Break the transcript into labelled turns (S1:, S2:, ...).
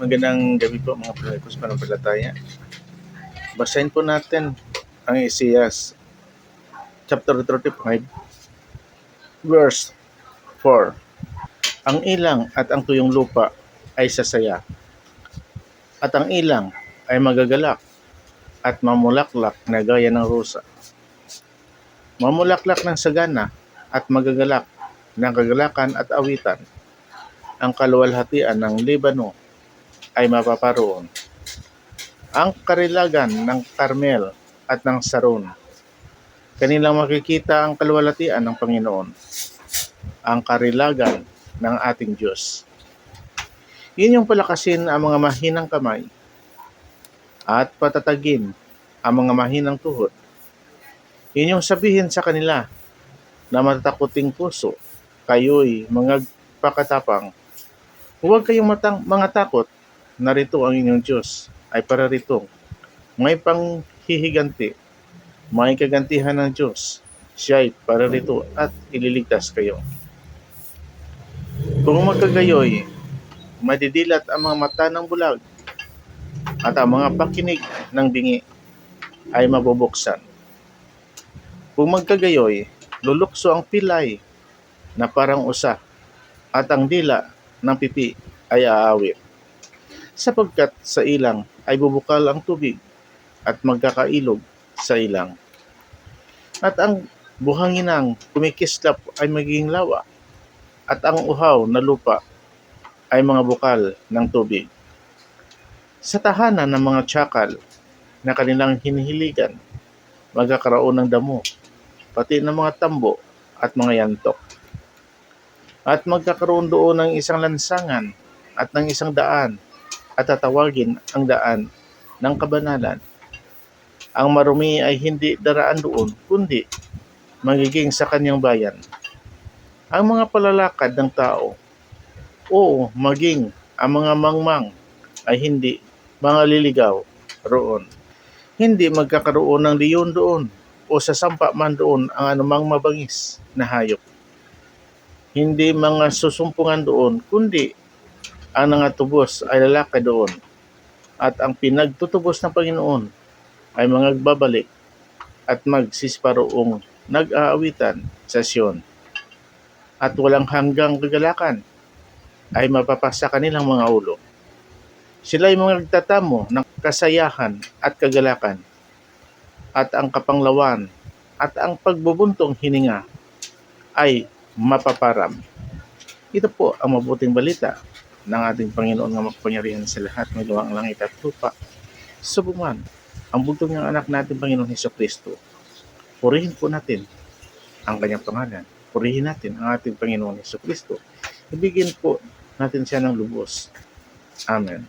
S1: Magandang gabi po mga Pilipos Panampalataya. Basahin po natin ang Isaias chapter 35 verse 4. Ang ilang at ang tuyong lupa ay sasaya at ang ilang ay magagalak at mamulaklak na gaya ng rusa. Mamulaklak ng sagana at magagalak ng kagalakan at awitan. Ang kaluwalhatian ng Libano ay mapaparoon. Ang karilagan ng Carmel at ng Saron. Kanilang makikita ang kaluwalhatian ng Panginoon. Ang karilagan ng ating Diyos. Yun yung palakasin ang mga mahinang kamay at patatagin ang mga mahinang tuhod. Yun yung sabihin sa kanila na matatakuting puso, kayo'y mga pakatapang. Huwag kayong matang, mga takot, narito ang inyong Diyos ay para rito. May panghihiganti, may kagantihan ng Diyos. Siya ay para rito at ililigtas kayo. Kung magkagayoy, madidilat ang mga mata ng bulag at ang mga pakinig ng bingi ay mabubuksan. Kung magkagayoy, lulukso ang pilay na parang usa at ang dila ng pipi ay aawit. Sapagkat sa ilang ay bubukal ang tubig at magkakailog sa ilang. At ang buhanginang kumikislap ay magiging lawa at ang uhaw na lupa ay mga bukal ng tubig. Sa tahanan ng mga tsakal na kanilang hinihiligan, magkakaroon ng damo, pati ng mga tambo at mga yantok. At magkakaroon doon ng isang lansangan at ng isang daan at tatawagin ang daan ng kabanalan. Ang marumi ay hindi daraan doon, kundi magiging sa kanyang bayan. Ang mga palalakad ng tao, oo, maging ang mga mangmang ay hindi mga liligaw roon. Hindi magkakaroon ng leon doon o sasampa man doon ang anumang mabangis na hayop. Hindi mga susumpungan doon, kundi ang nangatubos ay lalaki doon. At ang pinagtutubos ng Panginoon ay mga babalik at magsisparoong nag-aawitan sa Sion. At walang hanggang kagalakan ay mapapasa kanilang mga ulo. Sila ay mga nagtatamo ng kasayahan at kagalakan at ang kapanglawan at ang pagbubuntong hininga ay mapaparam. Ito po ang mabuting balita ng ating Panginoon nga makapangyarihan sa lahat ng gawang langit at lupa. Subuman, ang bugtong ng anak natin Panginoon Heso Kristo. Purihin po natin ang kanyang pangalan. Purihin natin ang ating Panginoon Heso Kristo. Ibigin po natin siya ng lubos. Amen.